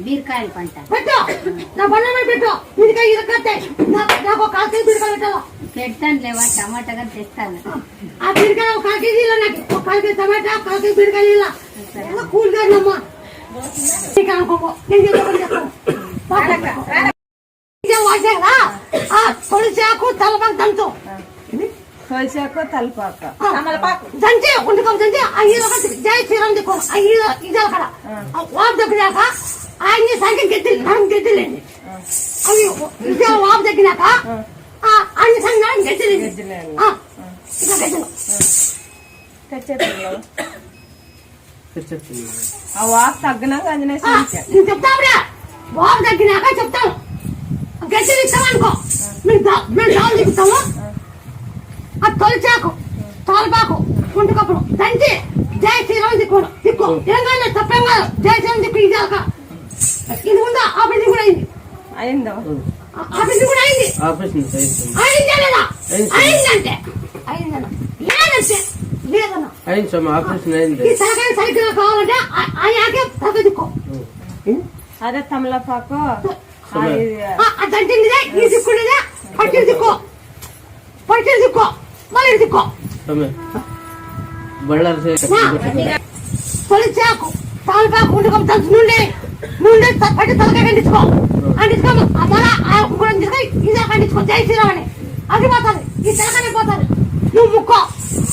బీరకాయల పంట పెట్టు నా బండ మీద పెట్టు ఇది ఇది కట్టే నాకు ఒక కాల్ కేజీ బీరకాయలు పెట్టావా పెడతాను లేవా టమాటా కానీ తెస్తాను ఆ బీరకాయ ఒక కాల్ కేజీ ఇలా నాకు ఒక కాల్ కేజీ టమాటా ఒక కాల్ కేజీ బీరకాయలు ఇలా ఎలా కూల్గా అమ్మా నీకు అనుకోకో నేను చెప్పకుండా చెప్తాను ఇదే తొలిచాకు తలపాకు. దంచి ఉండుకో ఐదు ఒక జై శ్రీరామ్ దిక్కు ఐదు ఇది అక్కడ. వాపు దగ్గరాక ఆయన సంఖ్య గెద్ది మనం గెద్దిలేండి. అవి ఇది వాపు దగ్గరాక అన్ని సంఖ్య గెద్దిలేండి. గెజ్జలేండి. ఇక గెద్దలు తెచ్చేపిల్లలు ఆ. వాక్ తగ్గినాక అంజనేయ చెప్తావురా వాపు తగ్గినాక చెప్తాను గెద్దలు ఇస్తామనుకో మేము మేము ఆ తొలిచాకు తోలపాకు గుంటుకప్పుడు దంచి జై శ్రీరామ్ దిక్కు దిక్కు. ఏం కాదు తప్పేం కాదు. జై శ్రీరామ్ దిక్కు ఇది ఒక ఇది ఉందా? ఆ బిల్డింగ్ కూడా అయింది. అయిందో? ఆ- బిల్డింగ్ కూడా అయింది. అయిందా. లేదా? అయింది. అయిందంటే? అయిందన్న. లేదంటే లేదన్న. అయింది స్వామి. ఆపరేషన్ అయింది. ఈ తలకాయ సరిగ్గా కావాలంటే ఆ- యాకే తగ్గ దిక్కు అదే తమలపాకు. దంచిందిదే ఈ దిక్కునిదే పట్టిన దిక్కు. పట్టిన దిక్కు. మళ్ళీ దిక్కు. స్వామి బళ్ళారు తొలిచాకు తాలపాకు ఉండకం తంచు నుండి నుండి పట్టి తలకాయ కూడా తీసుకొని ఇదే కండించుకో జై శ్రీరామ్ అని అది పోతుంది ఈ తలకాయ పోతుంది నువ్వు ముక్కో.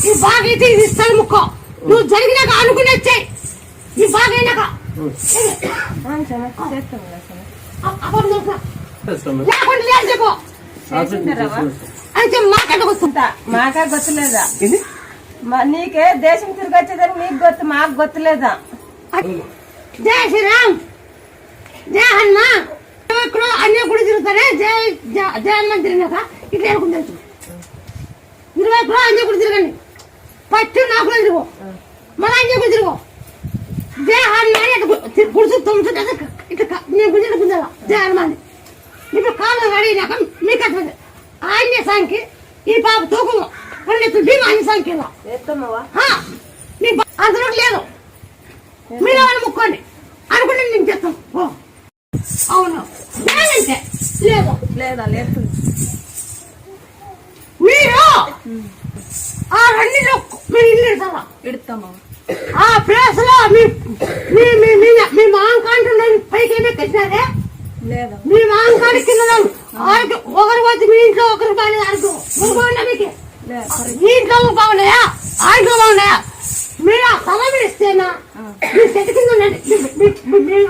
ఈ బాగా అయితే ఇది ఇస్తాను ముక్కో. నువ్వు జరిగినాక అనుకుని వచ్చాయి ఈ బాగా అయినాక. అప్పుడు లేకుండా లేదు చెప్పు. మాకంటే వస్తుంటా ఇంత మాకా గొత్తలేదా? మా- నీకే దేశం తిరిగి వచ్చేదని నీకు గొత్తు మాకు గొత్తలేదా? జై శ్రీరామ్. జై హనుమ. ఇక్కడ అన్ని గుడి తిరుగుతానే జై జై- హనుమాన్ తిరిగినాక ఇట్లా తెలుసు ఇరవై కూడా అన్ని గుడి తిరగండి. ఫస్ట్ నాకు కూడా తిరుగు. మళ్ళీ అన్ని గుడి తిరుగు. జై హనుమాన్ ఇట్లా గు- తి- గుడి చుట్టూ తొమ్మిది ఇట్లా నేను గుడి గుంజాల? జై హనుమాన్ ఇప్పుడు కాళ్ళు రెడీనాక మీకు అర్థం ఆంజనేయ సాంకి ఈ పాప తూకము. రెండు భీమ ఆంజనేయ సాంకి అందులో లేదు మీరు ఎవరు ముక్కోండి. అనుకుంటే నేను చెప్తాను ఓ అవును. లేదంటే లేదు. లేదా లేదు మీరు ఆ రెండింటిలో మీరు ఇల్లు ఇడతారా ఇడతామా? ఆ ప్లేస్లో మీ మీ మీ మీ మీ మాంకాంటు పైకి ఏమే కట్టినారే మీ మాంకాంటి కింద వచ్చి మీ ఇంట్లో ఆరోగ్యం ఒకరు బాగున్నా మీకు మీ ఇంట్లో బాగున్నాయా ఆ ఇంట్లో బాగున్నాయా మీరు ఆ స్థలం ఇస్తేనా మీ చెట్టు కింద ఉండండి మీ-